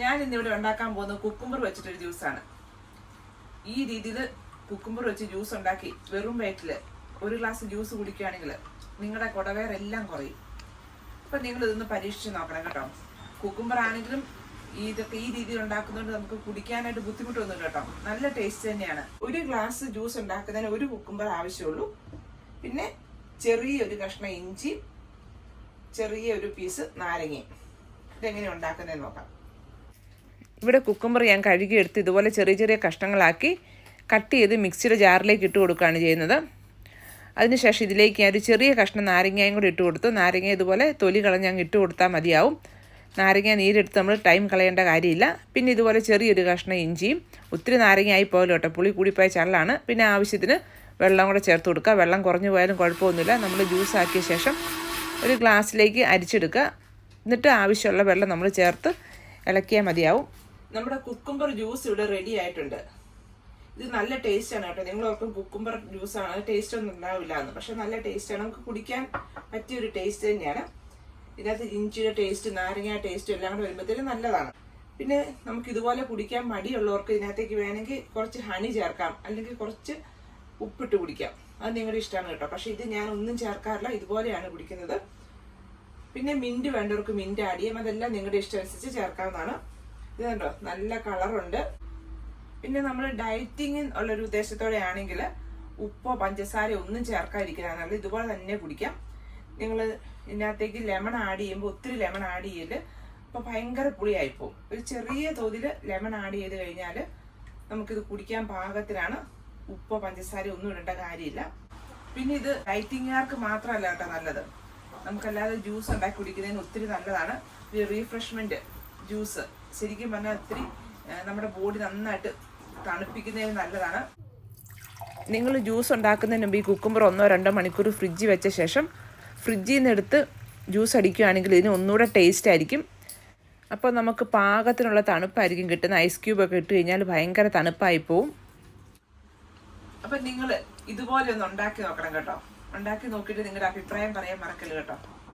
ഞാൻ ഇന്നിവിടെ ഉണ്ടാക്കാൻ പോകുന്നത് കുക്കുംബർ വെച്ചിട്ടൊരു ജ്യൂസാണ്. ഈ രീതിയിൽ കുക്കുംബർ വെച്ച് ജ്യൂസ് ഉണ്ടാക്കി വെറും വയറ്റിൽ ഒരു ഗ്ലാസ് ജ്യൂസ് കുടിക്കുകയാണെങ്കിൽ നിങ്ങളുടെ കുടവേറെല്ലാം കുറയും. അപ്പം നിങ്ങൾ ഇതൊന്ന് പരീക്ഷിച്ച് നോക്കണം കേട്ടോ. കുക്കുംബർ ആണെങ്കിലും ഇതൊക്കെ ഈ രീതിയിൽ ഉണ്ടാക്കുന്നതുകൊണ്ട് നമുക്ക് കുടിക്കാനായിട്ട് ബുദ്ധിമുട്ടൊന്നും കേട്ടോ. നല്ല ടേസ്റ്റ് തന്നെയാണ്. ഒരു ഗ്ലാസ് ജ്യൂസ് ഉണ്ടാക്കുന്നതിന് ഒരു കുക്കുംബർ ആവശ്യമുള്ളൂ. പിന്നെ ചെറിയൊരു കഷ്ണം ഇഞ്ചി ചെറിയ ഒരു പീസ് നാരങ്ങയും. ഇതെങ്ങനെ ഉണ്ടാക്കുന്നതെന്ന് നോക്കാം. ഇവിടെ കുക്കുംബർ ഞാൻ കഴുകിയെടുത്ത് ഇതുപോലെ ചെറിയ ചെറിയ കഷ്ണങ്ങളാക്കി കട്ട് ചെയ്ത് മിക്സിയുടെ ജാറിലേക്ക് ഇട്ട് കൊടുക്കുകയാണ് ചെയ്യുന്നത്. അതിനുശേഷം ഇതിലേക്ക് ഞാൻ ഒരു ചെറിയ കഷ്ണം നാരങ്ങയും കൂടി ഇട്ട് കൊടുത്തു. നാരങ്ങ ഇതുപോലെ തൊലി കളഞ്ഞ് അങ്ങ് ഇട്ട് കൊടുത്താൽ മതിയാവും. നാരങ്ങ നീരെടുത്ത് നമ്മൾ ടൈം കളയേണ്ട കാര്യമില്ല. പിന്നെ ഇതുപോലെ ചെറിയൊരു കഷ്ണം ഇഞ്ചിയും ഒത്തിരി നാരങ്ങ ആയി പോകല്ലോ കേട്ടോ പുളി കൂടിപ്പോയ ചള്ളാണ്. പിന്നെ ആവശ്യത്തിന് വെള്ളം കൂടെ ചേർത്ത് കൊടുക്കുക. വെള്ളം കുറഞ്ഞു പോയാലും കുഴപ്പമൊന്നുമില്ല. നമ്മൾ ജ്യൂസ് ആക്കിയ ശേഷം ഒരു ഗ്ലാസ്സിലേക്ക് അരിച്ചെടുക്കുക. എന്നിട്ട് ആവശ്യമുള്ള വെള്ളം നമ്മൾ ചേർത്ത് ഇളക്കിയാൽ മതിയാവും. നമ്മുടെ കുക്കുംബർ ജ്യൂസ് ഇവിടെ റെഡി ആയിട്ടുണ്ട്. ഇത് നല്ല ടേസ്റ്റ് ആണ് കേട്ടോ. നിങ്ങൾ ഓർക്കും കുക്കുംബർ ആണ്. ടേസ്റ്റ് ഒന്നും ഉണ്ടാവില്ല എന്ന്. പക്ഷെ നല്ല ടേസ്റ്റ് ആണ്. നമുക്ക് കുടിക്കാൻ പറ്റിയ ഒരു ടേസ്റ്റ് തന്നെയാണ്. ഇതിനകത്ത് ഇഞ്ചിയുടെ ടേസ്റ്റ് നാരങ്ങ ടേസ്റ്റ് എല്ലാം കൂടെ വരുമ്പോഴത്തേക്കും നല്ലതാണ്. പിന്നെ നമുക്ക് ഇതുപോലെ കുടിക്കാൻ മടിയുള്ളവർക്ക് ഇതിനകത്തേക്ക് വേണമെങ്കിൽ കുറച്ച് ഹണി ചേർക്കാം. അല്ലെങ്കിൽ കുറച്ച് ഉപ്പിട്ട് കുടിക്കാം. അത് നിങ്ങളുടെ ഇഷ്ടമാണ് കേട്ടോ. പക്ഷെ ഇത് ഞാൻ ഒന്നും ചേർക്കാറില്ല. ഇതുപോലെയാണ് കുടിക്കുന്നത്. പിന്നെ മിന്റ് വേണ്ടവർക്ക് മിന്റ് ആഡ് ചെയ്യാം. അതെല്ലാം നിങ്ങളുടെ ഇഷ്ടം അനുസരിച്ച് ചേർക്കാവുന്നതാണ്. ഇത് കണ്ടോ നല്ല കളറുണ്ട്. പിന്നെ നമ്മൾ ഡയറ്റിങ് ഉള്ളൊരു ഉദ്ദേശത്തോടെ ആണെങ്കിൽ ഉപ്പോ പഞ്ചസാര ഒന്നും ചേർക്കാതിരിക്കുന്നതാണ് ഇതുപോലെ തന്നെ കുടിക്കാം. നിങ്ങൾ ഇതിനകത്തേക്ക് ലെമൺ ആഡ് ചെയ്യുമ്പോൾ ഒത്തിരി ലെമൺ ആഡ് ചെയ്ത് അപ്പോൾ ഭയങ്കര പുളിയായിപ്പോവും. ഒരു ചെറിയ തോതിൽ ലെമൺ ആഡ് ചെയ്ത് കഴിഞ്ഞാൽ നമുക്കിത് കുടിക്കാൻ പാകത്തിലാണ്. ഉപ്പോ പഞ്ചസാര ഒന്നും ഇടേണ്ട കാര്യമില്ല. പിന്നെ ഇത് ഡയറ്റിങ്ങുകാർക്ക് മാത്രമല്ല കേട്ടോ നല്ലത്. നമുക്കല്ലാതെ ജ്യൂസ് ഉണ്ടാക്കി കുടിക്കുന്നതിന് ഒത്തിരി നല്ലതാണ്. ഒരു റീഫ്രഷ്മെന്റ് ജ്യൂസ്. ശരിക്കും പറഞ്ഞാൽ ഒത്തിരി നമ്മുടെ ബോഡി നന്നായിട്ട് തണുപ്പിക്കുന്നതിന് നല്ലതാണ്. നിങ്ങൾ ജ്യൂസ് ഉണ്ടാക്കുന്നതിന് മുമ്പ് ഈ കുക്കുമ്പർ ഒന്നോ രണ്ടോ മണിക്കൂർ ഫ്രിഡ്ജിൽ വെച്ച ശേഷം ഫ്രിഡ്ജിൽ നിന്ന് എടുത്ത് ജ്യൂസ് അടിക്കുകയാണെങ്കിൽ ഇതിന് ഒന്നുകൂടെ ടേസ്റ്റ് ആയിരിക്കും. അപ്പോൾ നമുക്ക് പാകത്തിനുള്ള തണുപ്പായിരിക്കും കിട്ടുന്ന ഐസ് ക്യൂബ് ഒക്കെ ഇട്ട് കഴിഞ്ഞാൽ ഭയങ്കര തണുപ്പായി പോവും. അപ്പം നിങ്ങൾ ഇതുപോലെ ഒന്ന് ഉണ്ടാക്കി നോക്കണം കേട്ടോ. ഉണ്ടാക്കി നോക്കിയിട്ട് നിങ്ങളുടെ അഭിപ്രായം പറയാൻ മറക്കല്ലേ കേട്ടോ.